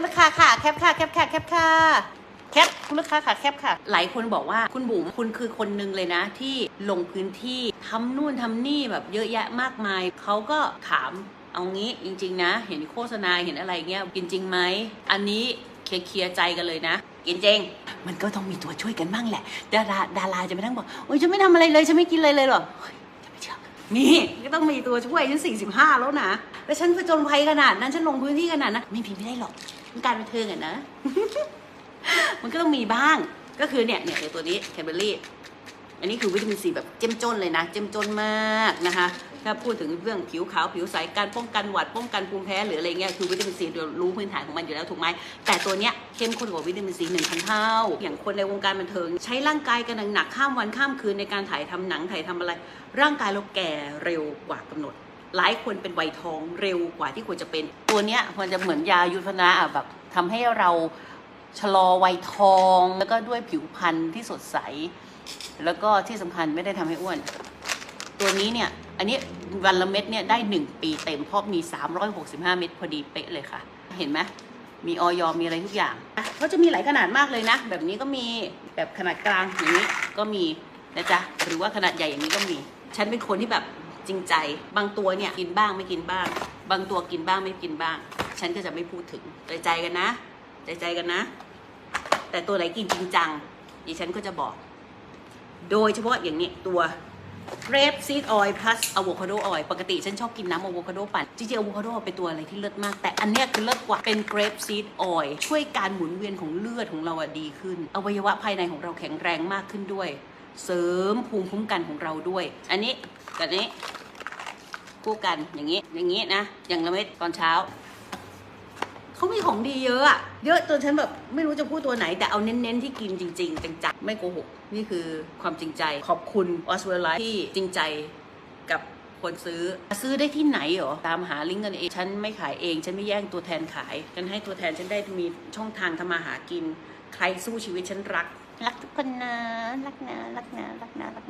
คุณลูกค้าค่ะ แคปค่ะแคปค่ะแคปค่ะแคปคุณลูกค้าค่ะแคปค่ะ หลายคนบอกว่าคุณบุ๋มคุณคือคนหนึ่งเลยนะ ที่ลงพื้นที่ทำนู่นทำนี่แบบเยอะแยะมากมายเขาก็ถามเอางี้จริง ๆ นะ เห็นโฆษณาเห็นอะไรเงี้ยกินจริงไหมอันนี้เคลียร์ใจกันเลยนะกินจริง มันก็ต้องมีตัวช่วยกันบ้างแหละ ดาราดาราจะไปนั่งบอกโอ้ยฉันไม่ทำอะไรเลยฉันไม่กินอะไรเลยหรอ นี่ก็ต้องมีตัวช่วยฉันสี่สิบห้าแล้วนะ แล้วฉันผจญภัยขนาดนั้นฉันลงพื้นที่ขนาดนั้นไม่มีไม่ได้หรอกมันการบันเทิงอะนะ มันก็ต้องมีบ้าง ก็คือเนี่ยเนี่ยตัวนี้แคมเบอรี่ อันนี้คือวิตามินซีแบบเจ้มจนเลยนะ เจ้มจนมากนะคะ ถ้าพูดถึงเรื่องผิวขาวผิวใสการป้องกันหวัดป้องกันภูมิแพ้หรืออะไรเงี้ยคือวิตามินซีเรารู้พื้นฐานของมันอยู่แล้วถูกไหมแต่ตัวเนี้ยเข้มข้นกว่าวิตามินซีหนึ่งพันเท่า อย่างคนในวงการบันเทิง ใช้ร่างกายกันหนักข้ามวันข้ามคืนในการถ่ายทำหนังถ่ายทำอะไร ร่างกายเราแก่เร็วกว่ากำหนดหลายคนเป็นวัยทองเร็วกว่าที่ควรจะเป็น ตัวเนี้ยมันจะเหมือนยายุทธนะอะแบบทำให้เราชะลอวัยทอง แล้วก็ด้วยผิวพรรณที่สดใส แล้วก็ที่สำคัญไม่ได้ทำให้อ้วน ตัวนี้เนี่ย อันนี้วันละเม็ดเนี่ยได้ 1 ปีเต็มเพราะมี 365 เม็ดพอดีเป๊ะเลยค่ะ เห็นไหมมีออยมีอะไรทุกอย่างเขาจะมีหลายขนาดมากเลยนะ แบบนี้ก็มีแบบขนาดกลางอย่างนี้ก็มีนะจ๊ะหรือว่าขนาดใหญ่อย่างนี้ก็มี ฉันเป็นคนที่แบบจริงใจ บางตัวเนี่ยกินบ้างไม่กินบ้าง บางตัวกินบ้างไม่กินบ้าง ฉันก็จะไม่พูดถึงใจใจกันนะ ใจใจกันนะ แต่ตัวไหนกินจริงจังดิฉันก็จะบอก โดยเฉพาะอย่างนี้ตัว grape seed oil plus avocado oil ปกติฉันชอบกินน้ำ avocado ปั่นจริงๆ avocado เป็นตัวอะไรที่เลิศมาก แต่อันเนี้ยคือเลิศกว่าเป็น grape seed oil ช่วยการหมุนเวียนของเลือดของเราอะดีขึ้น อวัยวะภายในของเราแข็งแรงมากขึ้นด้วย เสริมภูมิคุ้มกันของเราด้วย อันนี้กับนนี้ คู่กันอย่างนี้อย่างนี้นะอย่างละเม็ดตอนเช้า เขามีของดีเยอะอะเยอะจนฉันแบบไม่รู้จะพูดตัวไหน แต่เอาเน้นๆที่กินจริง ๆ จังๆไม่โกหก นี่คือความจริงใจ ขอบคุณออสเวลไลที่จริงใจกับคนซื้อ ซื้อได้ที่ไหนเหรอ ตามหาลิงก์กันเอง ฉันไม่ขายเอง ฉันไม่แย่งตัวแทนขาย ฉันให้ตัวแทนฉันได้มีช่องทางทำมาหากิน ใครสู้ชีวิตฉันรัก รักทุกคนนะ รักนะ รักนะ รักนะรักนะ